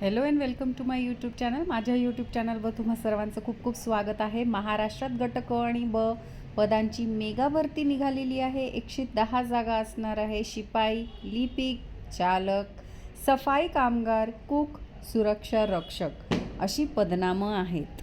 Hello and welcome to my YouTube channel माझ्या YouTube चॅनलवर तुम्हा सर्वांचं खूप खूप स्वागत आहे. महाराष्ट्रात गटक आणि ब पदांची मेगा भरती निघालेली आहे. एकशे दहा जागा असणार आहे. शिपाई लिपिक चालक सफाई कामगार कुक सुरक्षा रक्षक अशी पदनामं आहेत.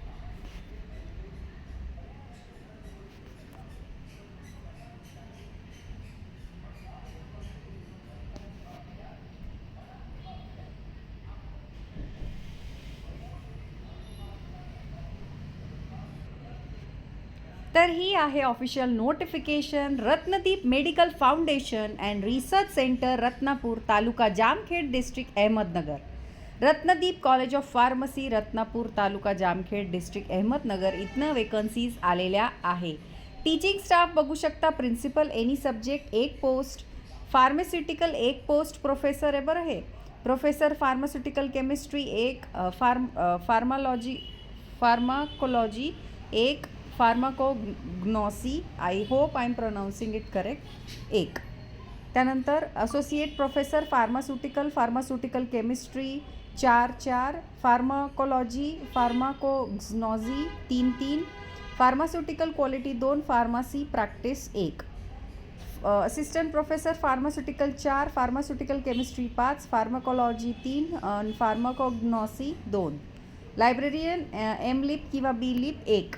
तर ही आहे official notification Ratnadeep medical foundation and research centre Ratnapur taluka Jamkhed district Ahmednagar Ratnadeep college of pharmacy Ratnapur taluka Jamkhed district Ahmednagar इथनं वेकन्सीज आलेल्या आहे. टीचिंग स्टाफ बघू शकता प्रिन्सिपल एनी सब्जेक्ट एक पोस्ट फार्मास्युटिकल एक पोस्ट प्रोफेसर आहे बरं हे. प्रोफेसर फार्मास्युटिकल केमिस्ट्री एक फार्म फार्मालॉजी फार्माकोलॉजी एक pharmacognosy I hope I am pronouncing it correct एक. त्यानंतर associate professor pharmaceutical pharmaceutical chemistry चार चार. फार्माकोलॉजी फार्माकोग्नॉझी तीन तीन. फार्मास्युटिकल क्वालिटी दोन फार्मासी प्रॅक्टिस एक. असिस्टंट प्रोफेसर फार्मास्युटिकल चार फार्मास्युटिकल केमिस्ट्री पाच फार्माकोलॉजी तीन फार्माकोग्नॉसी दोन. लायब्ररियन एम लिप किंवा बी लिप एक.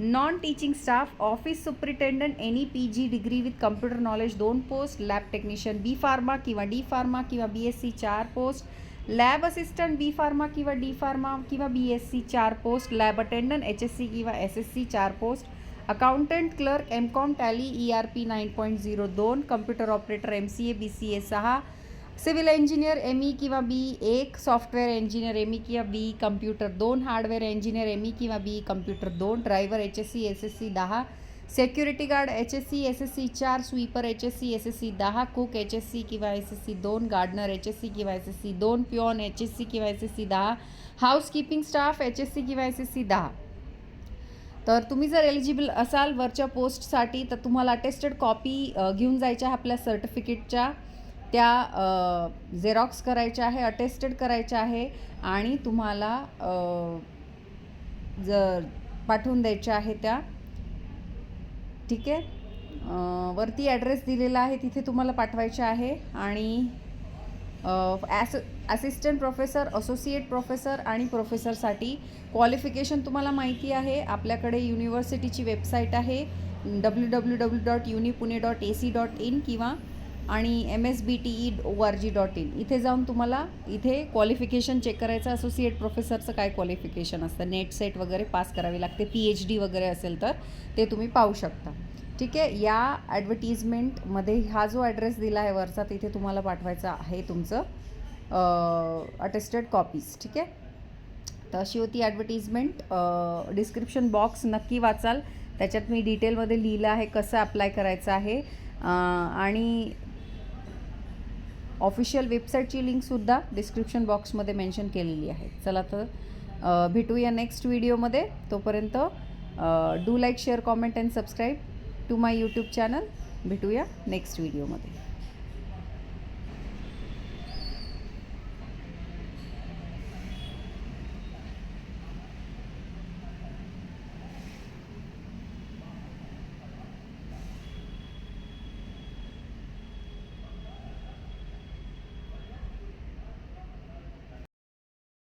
Non teaching staff office superintendent any P G degree with computer knowledge दोन post lab technician B pharma किंवा D pharma किंवा B S C चार post lab assistant B pharma किंवा D pharma किंवा B S C चार post lab attendant H S C किंवा S S C चार post accountant clerk M com tally E R P nine point zero दोन computer operator M C A B C A सहा civil engineer M E किंवा बी एक software engineer M E किंवा B computer दोन hardware engineer M E किंवा B computer दोन driver H S C S S C दहा security guard H S C S S C चार sweeper H S C S S C दहा cook H S C किंवा S S C दोन gardener H S C किंवा S S C दोन peon H S C किंवा S S C दहा housekeeping staff H S C किंवा S S C दहा. तर तुम्ही जर एलिजिबल असाल वरच्या पोस्टसाठी तर तुम्हाला अटेस्टेड कॉपी घेऊन जायच्या आपल्या सर्टिफिकेटच्या त्या झेरॉक्स करायच्या आहे अटेस्टेड करायच्या आहे आणि तुम्हाला जर पाठवून द्यायच्या आहे त्या. ठीक आहे? वरती ॲड्रेस दिलेला आहे तिथे तुम्हाला पाठवायच्या आहे आणि as assistant professor associate professor आणि प्रोफेसरसाठी क्वालिफिकेशन तुम्हाला माहिती आहे. आपल्याकडे युनिव्हर्सिटीची वेबसाईट आहे W W W dot uni Pune dot A C dot in किंवा आणि M S B T E O R G dot in इथे जाऊन तुम्हाला इथे क्वालिफिकेशन चेक करायचं असोसिएट प्रोफेसरचं काय क्वालिफिकेशन असतं नेट सेट वगैरे पास करावी लागते पी एच डी वगैरे असेल तर ते तुम्ही पाहू शकता. ठीक आहे? या ॲडव्हर्टिजमेंटमध्ये हा जो ॲड्रेस दिला आहे वरचा तिथे तुम्हाला पाठवायचा आहे तुमचं अटेस्टेड कॉपीज ठीक आहे? तर अशी होती ॲडव्हर्टिजमेंट डिस्क्रिप्शन बॉक्स नक्की वाचाल. त्याच्यात मी डिटेलमध्ये लिहिलं आहे कसं अप्लाय करायचं आहे. आणि ऑफिशियल वेबसाईटची लिंकसुद्धा डिस्क्रिप्शन बॉक्समध्ये मेन्शन केलेली आहे. चला तर भेटूया नेक्स्ट व्हिडिओमध्ये. तोपर्यंत do like share comment and subscribe to my YouTube channel. भेटूया नेक्स्ट व्हिडिओमध्ये.